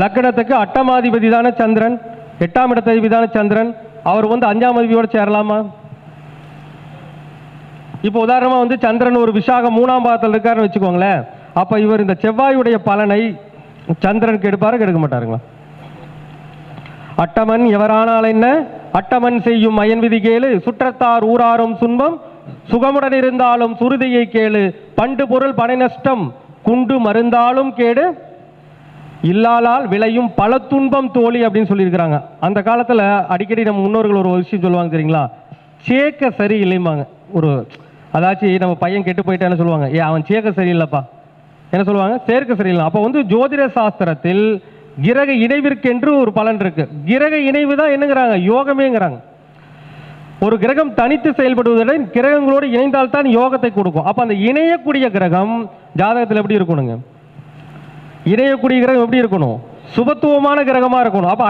லக்னத்துக்கு அட்டமாதிபதி தானே சந்திரன் எட்டாம் இடத்ததிபதி தானே சந்திரன். அவர் வந்து அஞ்சாம் அதிபதியோடு சேரலாமா? இப்போ உதாரணமாக வந்து சந்திரன் ஒரு விசாக மூணாம் பாதத்தில் இருக்காருன்னு வச்சுக்கோங்களேன். அப்போ இவர் இந்த செவ்வாயுடைய பலனை சந்திரனுக்கு எடுப்பாரு எடுக்க மாட்டாருங்களா? அட்டமன் எவரானால் என்ன? அட்டமன் செய்யும் அயன் விதி கேளு சுற்றத்தார் ஊராரும் துன்பம் சுகமுடன் இருந்தாலும் சுருதியை கேளு. பண்டு பொருள் படை நஷ்டம் குண்டு மருந்தாலும் கேடு. இல்லாலால் விளையும் பல துன்பம் தோழி அப்படின்னு சொல்லியிருக்கிறாங்க. அந்த காலத்தில் அடிக்கடி நம்ம முன்னோர்கள் ஒரு விஷயம் சொல்லுவாங்க தெரியுங்களா? சேக்க சரி இல்லைம்பாங்க ஒரு அதாச்சும் நம்ம பையன் கெட்டு போயிட்டான்னு சொல்லுவாங்க. ஏ அவன் சேக்க சரியில்லைப்பா. என்ன சொல்லுவாங்க? சேர்க்க சரியில்லை. அப்போ வந்து ஜோதிட சாஸ்திரத்தில் கிரக இணைவிற்கென்று ஒரு பலன் இருக்கு. கிரக இணைவு தான் என்னங்கிறாங்க? யோகமேங்கிறாங்க. ஒரு கிரகம் தனித்து செயல்படுவதுடன் கிரகங்களோடு இணைந்தால்தான் யோகத்தை கொடுக்கும். அப்போ அந்த இணையக்கூடிய கிரகம் ஜாதகத்தில் எப்படி இருக்கணுங்க? இணையக்கூடிய கிரகம் எப்படி இருக்கணும்? சுபத்துவமான கிரகமா இருக்கணும். அப்போ